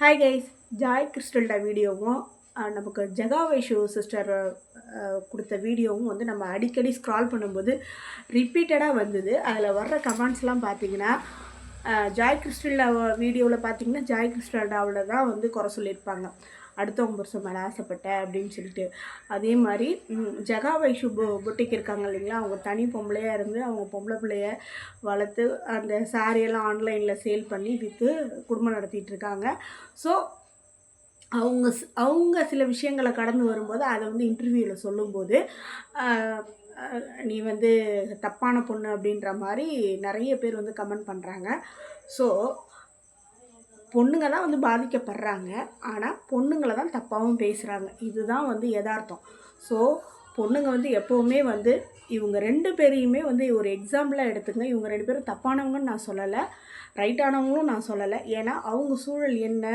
Hi guys Joy கிறிஸ்டல்டா வீடியோவும் நமக்கு Jega Vaishu sister கொடுத்த வீடியோவும் வந்து நம்ம அடிக்கடி ஸ்க்ரால் பண்ணும்போது ரிப்பீட்டடாக வந்தது. அதில் வர்ற கமெண்ட்ஸ்லாம் பார்த்தீங்கன்னா ஜாய் கிறிஸ்டல்ட வீடியோவில் பார்த்தீங்கன்னா ஜாய் கிறிஸ்டல்டாவில் தான் வந்து குறை சொல்லியிருப்பாங்க. அடுத்தவங்க புருஷன் மேலே ஆசைப்பட்டேன் அப்படின்னு சொல்லிட்டு. அதே மாதிரி ஜகா ஜெகா வைஷு பொ பொட்டிக்கு இருக்காங்க இல்லைங்களா? அவங்க தனி பொம்பளையாக இருந்து அவங்க பொம்பளை பிள்ளைய வளர்த்து அந்த சாரியெல்லாம் ஆன்லைனில் சேல் பண்ணி விற்று குடும்பம் நடத்திட்டு இருக்காங்க ஸோ அவங்க அவங்க சில விஷயங்களை கடந்து வரும்போது அதை வந்து இன்டர்வியூவில் சொல்லும்போது நீ வந்து தப்பான பொண்ணு அப்படின்ற மாதிரி நிறைய பேர் வந்து கமெண்ட் பண்ணுறாங்க ஸோ பொண்ணுங்க தான் வந்து பாதிக்கப்படுறாங்க. ஆனால் பொண்ணுங்களை தான் தப்பாகவும் பேசுகிறாங்க இதுதான் வந்து யதார்த்தம். ஸோ பொண்ணுங்க வந்து எப்போவுமே வந்து இவங்க ரெண்டு பேரையுமே வந்து ஒரு எக்ஸாம்பிளாக எடுத்துங்க இவங்க ரெண்டு பேரும் தப்பானவங்கன்னு நான் சொல்லலை. ரைட்டானவங்களும் நான் சொல்லலை. ஏன்னா அவங்க சூழல் என்ன?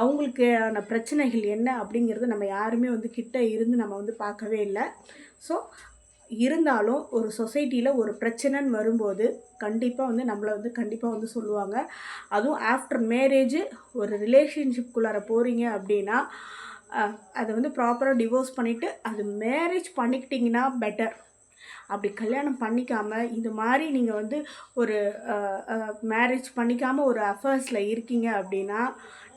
அவங்களுக்கான பிரச்சனைகள் என்ன? அப்படிங்கிறது நம்ம யாருமே வந்து கிட்ட இருந்து நம்ம வந்து பார்க்கவே இல்லை. ஸோ இருந்தாலும் ஒரு சொசைட்டியில் ஒரு பிரச்சனைன்னு வரும்போது கண்டிப்பாக வந்து நம்மளை வந்து கண்டிப்பாக வந்து சொல்லுவாங்க. அதுவும் ஆஃப்டர் மேரேஜ் ஒரு ரிலேஷன்ஷிப்குள்ளார போகிறீங்க அப்படின்னா அதை வந்து ப்ராப்பராக டிவோர்ஸ் பண்ணிவிட்டு அது மேரேஜ் பண்ணிக்கிட்டிங்கன்னா பெட்டர். அப்படி கல்யாணம் பண்ணிக்காமல் இந்த மாதிரி நீங்கள் வந்து ஒரு மேரேஜ் பண்ணிக்காமல் ஒரு அஃபேர்ஸில் இருக்கீங்க அப்படின்னா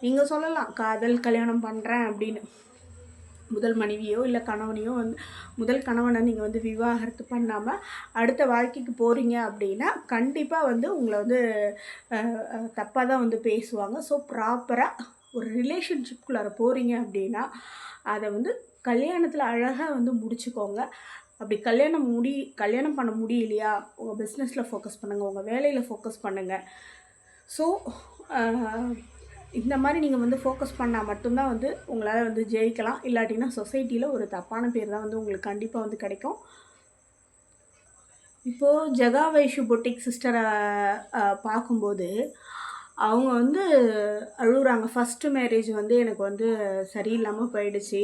நீங்கள் சொல்லலாம் காதல் கல்யாணம் பண்ணுறேன் அப்படின்னு. முதல் மனைவியோ இல்லை கணவனையோ வந்து முதல் கணவனை நீங்கள் வந்து விவாகரத்து பண்ணாமல் அடுத்த வாழ்க்கைக்கு போகிறீங்க அப்படின்னா கண்டிப்பாக வந்து உங்களை வந்து தப்பாக தான் வந்து பேசுவாங்க. ஸோ ப்ராப்பராக ஒரு ரிலேஷன்ஷிப்குள்ளார போகிறீங்க அப்படின்னா அதை வந்து கல்யாணத்தில் அழகாக வந்து முடிச்சுக்கோங்க. அப்படி கல்யாணம் முடி கல்யாணம் பண்ண முடியலையா? உங்கள் பிஸ்னஸில் ஃபோக்கஸ் பண்ணுங்கள் உங்கள் வேலையில் ஃபோக்கஸ் பண்ணுங்கள் ஸோ இந்த மாதிரி நீங்கள் வந்து ஃபோக்கஸ் பண்ணால் மட்டும்தான் வந்து உங்களால் வந்து ஜெயிக்கலாம். இல்லாட்டினா சொசைட்டியில் ஒரு தப்பான பேர் தான் வந்து உங்களுக்கு கண்டிப்பாக வந்து கிடைக்கும். இப்போது ஜெகா வைஷு பொட்டிக் சிஸ்டரை பார்க்கும்போது அவங்க வந்து அழுகுறாங்க. ஃபஸ்ட்டு மேரேஜ் வந்து எனக்கு வந்து சரியில்லாமல் போயிடுச்சு.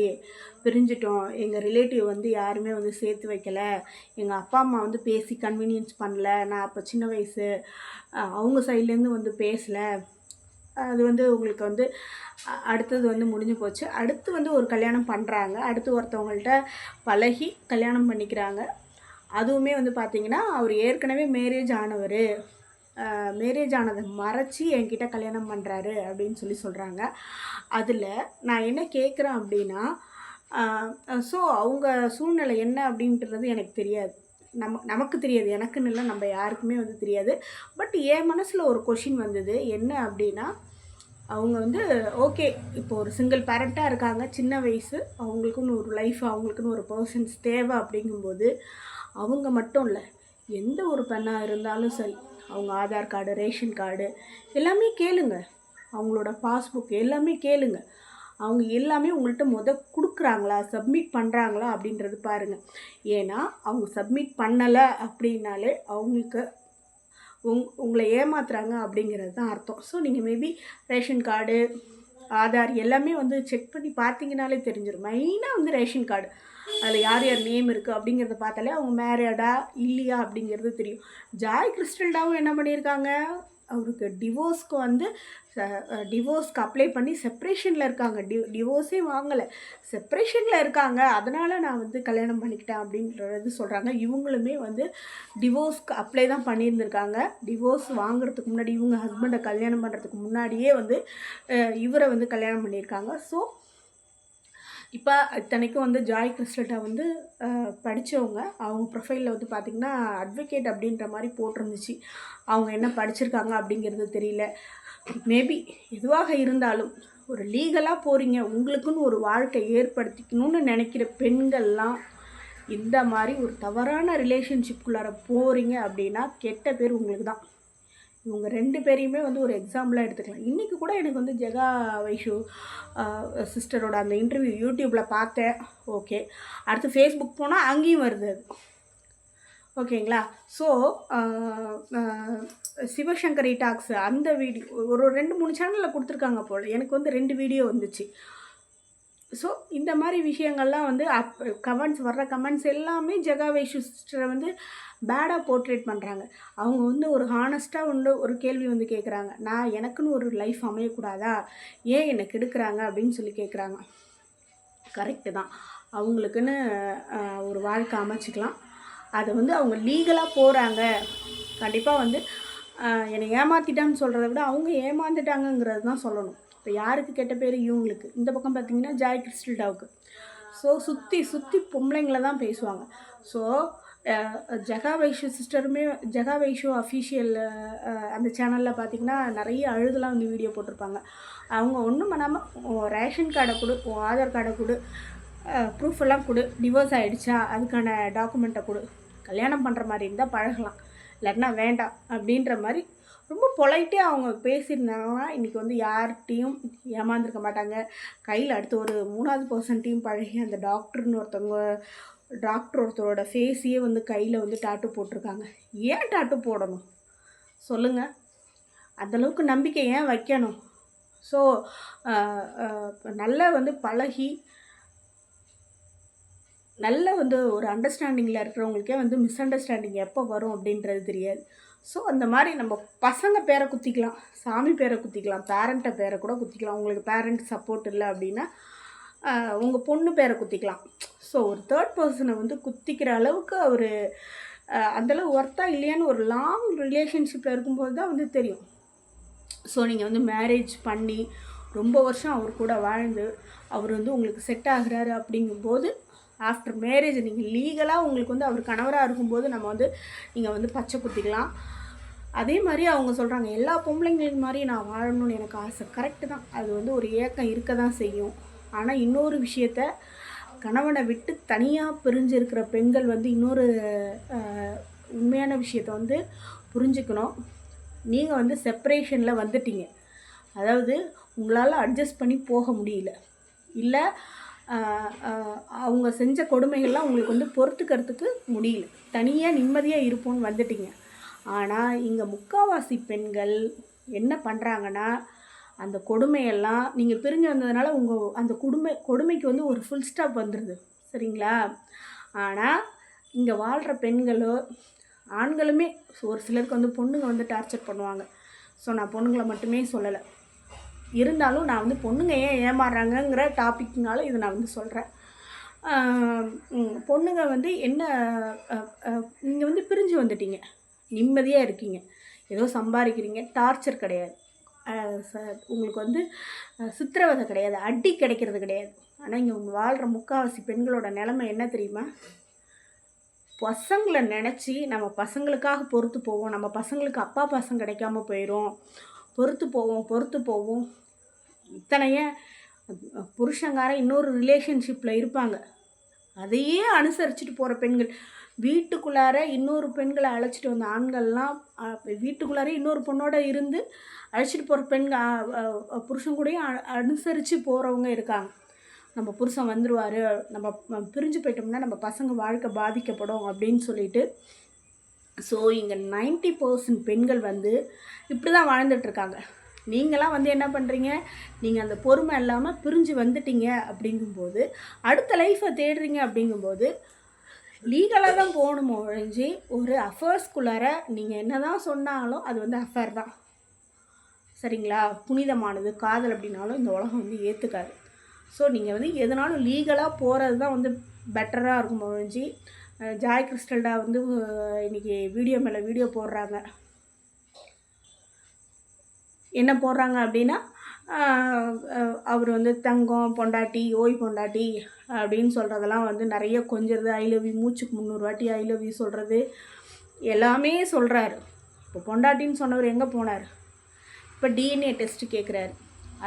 பிரிஞ்சிட்டோம். எங்கள் ரிலேட்டிவ் வந்து யாருமே வந்து சேர்த்து வைக்கலை. எங்கள் அப்பா அம்மா வந்து பேசி கன்வீனியன்ஸ் பண்ணல. நான் அப்போ சின்ன வயசு. அவங்க சைட்லேருந்து வந்து பேசலை. அது வந்து உங்களுக்கு வந்து அடுத்தது வந்து முடிஞ்சு போச்சு. அடுத்து வந்து ஒரு கல்யாணம் பண்ணுறாங்க அடுத்து ஒருத்தவங்கள்ட்ட பழகி கல்யாணம் பண்ணிக்கிறாங்க. அதுவுமே வந்து பார்த்திங்கன்னா அவர் ஏற்கனவே மேரேஜ் ஆனவர். மேரேஜ் ஆனதை மறைச்சி என்கிட்ட கல்யாணம் பண்ணுறாரு அப்படின்னு சொல்லி சொல்கிறாங்க அதில் நான் என்ன கேட்குறேன் அப்படின்னா ஸோ அவங்க சூழ்நிலை என்ன அப்படின்றது எனக்கு தெரியாது. நமக்கு நமக்கு தெரியாது. எனக்குன்னு இல்லை நம்ம யாருக்குமே வந்து தெரியாது. பட் என் மனசில் ஒரு கொஷின் வந்தது. என்ன அப்படின்னா அவங்க வந்து ஓகே இப்போ ஒரு சிங்கிள் பேரண்ட்டாக இருக்காங்க. சின்ன வயசு அவங்களுக்குன்னு ஒரு லைஃப் அவங்களுக்குன்னு ஒரு பர்சன்ஸ் தேவை அப்படிங்கும்போது அவங்க மட்டும் இல்லை எந்த ஒரு பெண்ணாக இருந்தாலும் சரி அவங்க ஆதார் கார்டு ரேஷன் கார்டு எல்லாமே கேளுங்க. அவங்களோட பாஸ்புக் எல்லாமே கேளுங்கள் அவங்க எல்லாமே உங்கள்கிட்ட முத கொடுக்குறாங்களா? சப்மிட் பண்ணுறாங்களா அப்படின்றது பாருங்கள் ஏன்னா அவங்க சப்மிட் பண்ணலை அப்படின்னாலே அவங்களுக்கு உங் உங்களை ஏமாத்துறாங்க அப்படிங்கிறது தான் அர்த்தம். ஸோ நீங்கள் மேபி ரேஷன் கார்டு ஆதார் எல்லாமே வந்து செக் பண்ணி பார்த்தீங்கனாலே தெரிஞ்சிடும் மெயினாக வந்து ரேஷன் கார்டு அதில் யார் யார் நேம் இருக்குது அப்படிங்கிறத பார்த்தாலே அவங்க மேரேடா இல்லையா அப்படிங்கிறது தெரியும். ஜாய் கிறிஸ்டல்டாவும் என்ன பண்ணியிருக்காங்க? அவருக்கு டிவோர்ஸ்க்கு வந்து டிவோர்ஸ்க்கு அப்ளை பண்ணி செப்ரேஷனில் இருக்காங்க. டி டிவோர்ஸே வாங்கலை. செப்ரேஷனில் இருக்காங்க. அதனால் நான் வந்து கல்யாணம் பண்ணிக்கிட்டேன் அப்படின்றது சொல்கிறாங்க இவங்களுமே வந்து டிவோர்ஸ்க்கு அப்ளை தான் பண்ணியிருந்திருக்காங்க. டிவோர்ஸ் வாங்குறதுக்கு முன்னாடி இவங்க ஹஸ்பண்டை கல்யாணம் பண்ணுறதுக்கு முன்னாடியே வந்து இவரை வந்து கல்யாணம் பண்ணியிருக்காங்க. ஸோ இப்போ இத்தனைக்கும் வந்து ஜாய் கிறிஸ்டல்ட்டா வந்து படித்தவங்க அவங்க ப்ரொஃபைலில் வந்து பார்த்திங்கன்னா அட்வொகேட் அப்படின்ற மாதிரி போட்டிருந்துச்சு. அவங்க என்ன படிச்சிருக்காங்க அப்படிங்கிறது தெரியல. மேபி எதுவாக இருந்தாலும் ஒரு லீகலாக போகிறீங்க உங்களுக்குன்னு ஒரு வாழ்க்கை ஏற்படுத்திக்கணும்னு நினைக்கிற பெண்கள்லாம் இந்த மாதிரி ஒரு தவறான ரிலேஷன்ஷிப்குள்ளார போகிறீங்க அப்படின்னா கெட்ட பேர் உங்களுக்கு தான் இவங்க ரெண்டு பேரையுமே வந்து ஒரு எக்ஸாம்பிளாக எடுத்துக்கலாம். இன்றைக்கி கூட எனக்கு வந்து ஜெகா வைஷு சிஸ்டரோட அந்த இன்டர்வியூ யூடியூப்பில் பார்த்தேன். ஓகே அடுத்து ஃபேஸ்புக் போனால் அங்கேயும் வருது அது. ஓகேங்களா ஸோ சிவசங்கரி டாக்ஸ் அந்த வீடியோ ஒரு ரெண்டு மூணு சேனலில் கொடுத்துருக்காங்க போல். எனக்கு வந்து ரெண்டு வீடியோ வந்துச்சு. ஸோ இந்த மாதிரி விஷயங்கள்லாம் வந்து அப் கமெண்ட்ஸ் வர்ற கமெண்ட்ஸ் எல்லாமே ஜெகா சிஸ்டரை வந்து பேடாக போர்ட்ரேட் பண்ணுறாங்க அவங்க வந்து ஒரு ஹானஸ்ட்டாக வந்து ஒரு கேள்வி வந்து கேட்குறாங்க நான் எனக்குன்னு ஒரு லைஃப் அமையக்கூடாதா? ஏன் என்னை கெடுக்கிறாங்க? அப்படின்னு சொல்லி கேட்குறாங்க கரெக்டு தான். அவங்களுக்குன்னு ஒரு வாழ்க்கை அமைச்சிக்கலாம். அதை வந்து அவங்க லீகலாக போகிறாங்க கண்டிப்பாக வந்து என்னை ஏமாற்றிட்டான்னு சொல்கிறத விட அவங்க ஏமாந்துட்டாங்கங்கிறது தான் சொல்லணும். இப்போ யாருக்கு கெட்ட பேர்? இவங்களுக்கு. இந்த பக்கம் பார்த்தீங்கன்னா ஜாய் கிறிஸ்டல்டாவுக்கு ஸோ சுற்றி சுற்றி பொம்பளைங்கள தான் பேசுவாங்க. ஸோ ஜெகா வைஷு சிஸ்டருமே ஜெகா வைஷு அஃபீஷியல் அந்த சேனலில் பார்த்தீங்கன்னா நிறைய அழுதெல்லாம் வந்து வீடியோ போட்டிருப்பாங்க. அவங்க ஒன்றும் பண்ணாமல் ரேஷன் கார்டை கொடு உன் ஆதார் கார்டை கொடு ப்ரூஃப் எல்லாம் கொடு டிவோர்ஸ் ஆகிடுச்சா அதுக்கான டாக்குமெண்ட்டை கொடு. கல்யாணம் பண்ணுற மாதிரி இருந்தால் பழகலாம். இல்லைன்னா வேண்டாம். அப்படின்ற மாதிரி ரொம்ப பொலைட்டே அவங்க பேசியிருந்தாங்கன்னா இன்றைக்கி வந்து யார்கிட்டையும் ஏமாந்துருக்க மாட்டாங்க. கையில் அடுத்து ஒரு மூணாவது பர்சன்ட்டையும் பழகி அந்த டாக்டர்னு ஒருத்தவங்க டாக்டர் ஒருத்தரோட ஃபேஸையே வந்து கையில் வந்து டாட்டு போட்டிருக்காங்க. ஏன் டாட்டு போடணும்? சொல்லுங்கள் அந்தளவுக்கு நம்பிக்கை ஏன் வைக்கணும்? ஸோ நல்லா வந்து பழகி நல்ல வந்து ஒரு அண்டர்ஸ்டாண்டிங்கில் இருக்கிறவங்களுக்கே வந்து மிஸ் அண்டர்ஸ்டாண்டிங் எப்போ வரும் அப்படின்றது தெரியாது. ஸோ அந்த மாதிரி நம்ம பசங்க பேரை குத்திக்கலாம். சாமி பேரை குத்திக்கலாம். பேரண்ட்டை பேரை கூட குத்திக்கலாம். உங்களுக்கு பேரண்ட் சப்போர்ட் இல்லை அப்படின்னா உங்கள் பொண்ணு பேரை குத்திக்கலாம். ஸோ ஒரு தேர்ட் பர்சனை வந்து குத்திக்கிற அளவுக்கு அவர் அந்தளவு ஒர்த்தாக இல்லையான்னு ஒரு லாங் ரிலேஷன்ஷிப்பில் இருக்கும்போது தான் வந்து தெரியும். ஸோ நீங்கள் வந்து மேரேஜ் பண்ணி ரொம்ப வருஷம் அவர் கூட வாழ்ந்து அவர் வந்து உங்களுக்கு செட் ஆகுறாரு அப்படிங்கும்போது ஆஃப்டர் மேரேஜ் நீங்கள் லீகலாக உங்களுக்கு வந்து அவர் கணவராக இருக்கும்போது நம்ம வந்து நீங்கள் வந்து பச்சை குத்திக்கலாம். அதே மாதிரி அவங்க சொல்கிறாங்க எல்லா பொம்பளைங்களின் மாதிரி நான் வாழணும்னு எனக்கு ஆசை. கரெக்டு தான். அது வந்து ஒரு ஏக்கம் இருக்க தான் செய்யும். ஆனால் இன்னொரு விஷயத்த கணவனை விட்டு தனியாக பிரிஞ்சிருக்கிற பெண்கள் வந்து இன்னொரு உண்மையான விஷயத்த வந்து புரிஞ்சுக்கணும். நீங்கள் வந்து செப்பரேஷனில் வந்துட்டீங்க. அதாவது உங்களால் அட்ஜஸ்ட் பண்ணி போக முடியல. இல்லை அவங்க செஞ்ச கொடுமைகள்லாம் உங்களுக்கு வந்து பொறுத்துக்கிறதுக்கு முடியல. தனியாக நிம்மதியாக இருப்போம்னு வந்துட்டீங்க. ஆனால் இங்கே முக்காவாசி பெண்கள் என்ன பண்ணுறாங்கன்னா அந்த கொடுமையெல்லாம் நீங்கள் பிரிஞ்சு வந்ததுனால உங்கள் அந்த கொடுமை கொடுமைக்கு வந்து ஒரு ஃபுல் ஸ்டாப் வந்துடுது சரிங்களா? ஆனால் இங்கே வாழ்கிற பெண்களோ ஆண்களுமே ஒரு சிலருக்கு வந்து பொண்ணுங்க வந்து டார்ச்சர் பண்ணுவாங்க. ஸோ நான் பொண்ணுங்களை மட்டுமே சொல்லலை. இருந்தாலும் நான் வந்து பொண்ணுங்க ஏன் ஏமாறுறாங்கங்கிற டாபிக்னால இதை நான் வந்து சொல்கிறேன் பொண்ணுங்க வந்து என்ன நீங்கள் வந்து பிரிஞ்சு வந்துட்டீங்க. நிம்மதியாக இருக்கீங்க. ஏதோ சம்பாதிக்கிறீங்க. டார்ச்சர் கிடையாது. உங்களுக்கு வந்து சித்திரவதை கிடையாது. அடி கிடைக்கிறது கிடையாது. ஆனால் இங்கே வாழ்கிற முக்காவாசி பெண்களோட நிலைமை என்ன தெரியுமா? பசங்களை நினச்சி நம்ம பசங்களுக்காக பொறுத்து போவோம். நம்ம பசங்களுக்கு அப்பா பசங்க கிடைக்காம போயிடும் பொறுத்து போவோம் பொறுத்து போவோம். இத்தனைய புருஷங்காரன் இன்னொரு ரிலேஷன்ஷிப்பில் இருப்பாங்க. அதையே அனுசரிச்சுட்டு போகிற பெண்கள். வீட்டுக்குள்ளார இன்னொரு பெண்களை அழைச்சிட்டு வந்த ஆண்கள்லாம் வீட்டுக்குள்ளார இன்னொரு பொண்ணோட இருந்து அழைச்சிட்டு போகிற பெண்கள் புருஷன் கூடயும் அனுசரித்து போகிறவங்க இருக்காங்க. நம்ம புருஷன் வந்துடுவார் நம்ம நம்ம பிரிஞ்சு போயிட்டோம்னா நம்ம பசங்க வாழ்க்கை பாதிக்கப்படும் அப்படின்னு சொல்லிட்டு ஸோ இங்கே 90% பர்சன்ட் பெண்கள் வந்து இப்படி தான் வாழ்ந்துட்டுருக்காங்க நீங்களாம் வந்து என்ன பண்ணுறீங்க நீங்கள் அந்த பொறுமை இல்லாமல் பிரிஞ்சு வந்துட்டீங்க அப்படிங்கும்போது அடுத்த லைஃப்பை தேடுறீங்க அப்படிங்கும்போது லீகலாக தான் போகணுமோ ஒழிஞ்சு ஒரு அஃபேர்ஸ்குள்ளார நீங்கள் என்ன தான் சொன்னாலும் அது வந்து அஃபேர் தான். சரிங்களா? புனிதமானது காதல் அப்படின்னாலும் இந்த உலகம் வந்து ஏற்றுக்காது ஸோ நீங்கள் வந்து எதனாலும் லீகலாக போகிறது தான் வந்து பெட்டராக இருக்கும் ஒழிஞ்சு ஜாய் கிறிஸ்டல்டா வந்து இன்றைக்கி இன்னைக்கு வீடியோ மேலே வீடியோ போடுறாங்க. என்ன போடுறாங்க அப்படின்னா அவர் வந்து தங்கம் பொண்டாட்டி ஓய் பொண்டாட்டி அப்படின்னு சொல்கிறதெல்லாம் வந்து நிறைய கொஞ்சிறது. ஐ லவ் யூ மூச்சுக்கு முந்நூறு வாட்டி ஐ லவ் யூ சொல்கிறது எல்லாமே சொல்கிறாரு இப்போ பொண்டாட்டின்னு சொன்னவர் எங்கே போனார்? இப்போ டிஎன்ஏ டெஸ்ட்டு கேட்குறாரு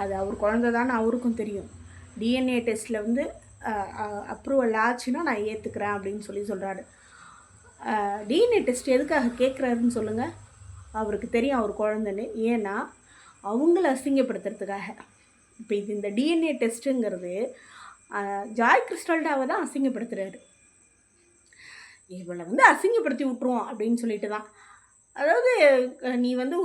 அது அவர் குழந்த தான் அவருக்கும் தெரியும். டிஎன்ஏ டெஸ்ட்டில் வந்து அப்ரூவல் ஆச்சுன்னா நான் ஏற்றுக்கிறேன் அப்படின்னு சொல்லி சொல்கிறாரு டிஎன்ஏ டெஸ்ட் எதுக்காக கேட்குறாருன்னு சொல்லுங்கள் அவருக்கு தெரியும் அவர் குழந்தைன்னு. ஏன்னா அவங்கள அசிங்கப்படுத்துறதுக்காக. இப்போ இது இந்த டிஎன்ஏ டெஸ்ட்டுங்கிறது ஜாய் கிறிஸ்டல்டாவை தான் அசிங்கப்படுத்துகிறாரு இவளை வந்து அசிங்கப்படுத்தி விட்ருவோம் அப்படின்னு சொல்லிட்டு தான். அதாவது நீ வந்து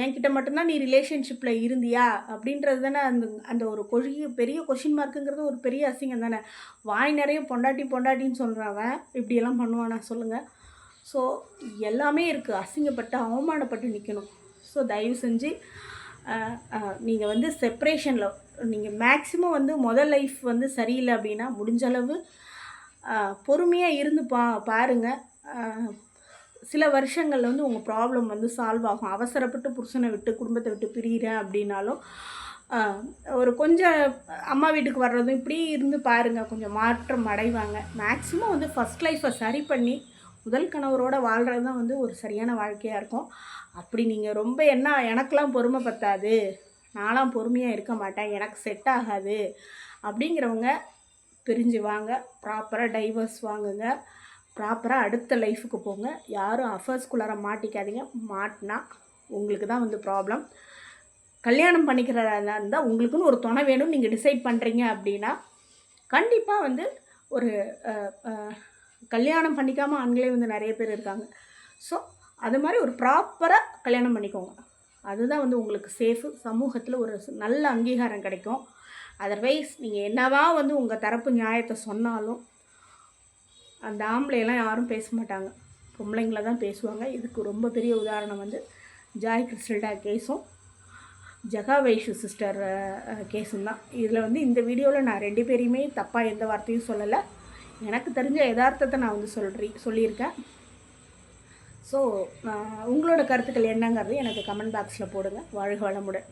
என்கிட்ட மட்டும்தான் நீ ரிலேஷன்ஷிப்பில் இருந்தியா? அப்படின்றது தானே அந்த அந்த ஒரு கொஷி பெரிய கொஷின் மார்க்குங்கிறது ஒரு பெரிய அசிங்கம் தானே. வாய் நிறைய பொண்டாட்டி பொண்டாட்டின்னு சொல்கிறவன் இப்படியெல்லாம் பண்ணுவானா சொல்லுங்கள் ஸோ எல்லாமே இருக்குது அசிங்கப்பட்டு அவமானப்பட்டு நிற்கணும் ஸோ தயவு செஞ்சு நீங்கள் வந்து செப்ரேஷனில் நீங்கள் மேக்ஸிமம் வந்து முதல் லைஃப் வந்து சரியில்லை அப்படின்னா முடிஞ்சளவு பொறுமையாக இருந்து பா பாருங்கள் சில வருஷங்களில் வந்து உங்கள் ப்ராப்ளம் வந்து சால்வ் ஆகும். அவசரப்பட்டு புருஷனை விட்டு குடும்பத்தை விட்டு பிரிகிறேன் அப்படின்னாலும் ஒரு கொஞ்சம் அம்மா வீட்டுக்கு வர்றதும் இப்படி இருந்து பாருங்கள் கொஞ்சம் மாற்றம் அடைவாங்க. மேக்ஸிமம் வந்து ஃபஸ்ட் லைஃப்பை சரி பண்ணி முதல் கணவரோட வாழ்கிறது தான் வந்து ஒரு சரியான வாழ்க்கையாக இருக்கும். அப்படி நீங்கள் ரொம்ப என்ன எனக்கெலாம் பொறுமை பத்தாது. நான்லாம் பொறுமையாக இருக்க மாட்டேன். எனக்கு செட் ஆகாது. அப்படிங்கிறவங்க பிரிஞ்சு வாங்க ப்ராப்பராக டைவர்ஸ் வாங்குங்க. ப்ராப்பராக அடுத்த லைஃபுக்கு போங்க. யாரும் அஃபர்ஸ்குள்ளார மாட்டிக்காதீங்க. மாட்டினா உங்களுக்கு தான் வந்து ப்ராப்ளம் கல்யாணம் பண்ணிக்கிறதா இருந்தால் உங்களுக்குன்னு ஒரு துணை வேணும்னு நீங்கள் டிசைட் பண்ணுறீங்க அப்படின்னா கண்டிப்பாக வந்து ஒரு கல்யாணம் பண்ணிக்காமல் ஆண்களே வந்து நிறைய பேர் இருக்காங்க. ஸோ அது மாதிரி ஒரு ப்ராப்பராக கல்யாணம் பண்ணிக்கோங்க. அதுதான் வந்து உங்களுக்கு சேஃபு சமூகத்தில் ஒரு நல்ல அங்கீகாரம் கிடைக்கும். அதர்வைஸ் நீங்கள் என்னவா வந்து உங்கள் தரப்பு நியாயத்தை சொன்னாலும் அந்த ஆம்பளையெல்லாம் யாரும் பேச மாட்டாங்க. பொம்பளைங்கள தான் பேசுவாங்க. இதுக்கு ரொம்ப பெரிய உதாரணம் வந்து ஜாய் கிறிஸ்டல்டா கேஸும் ஜகா வைஷு சிஸ்டர் கேஸும் தான். இதில் வந்து இந்த வீடியோவில் நான் ரெண்டு பேரையுமே தப்பாக எந்த வார்த்தையும் சொல்லலை. எனக்கு தெரிஞ்ச யதார்த்தத்தை நான் வந்து சொல்றி சொல்லியிருக்கேன். ஸோ உங்களோட கருத்துக்கள் என்னங்கிறது எனக்கு கமெண்ட் பாக்ஸில் போடுங்க. வாழ்க வளமுடன்.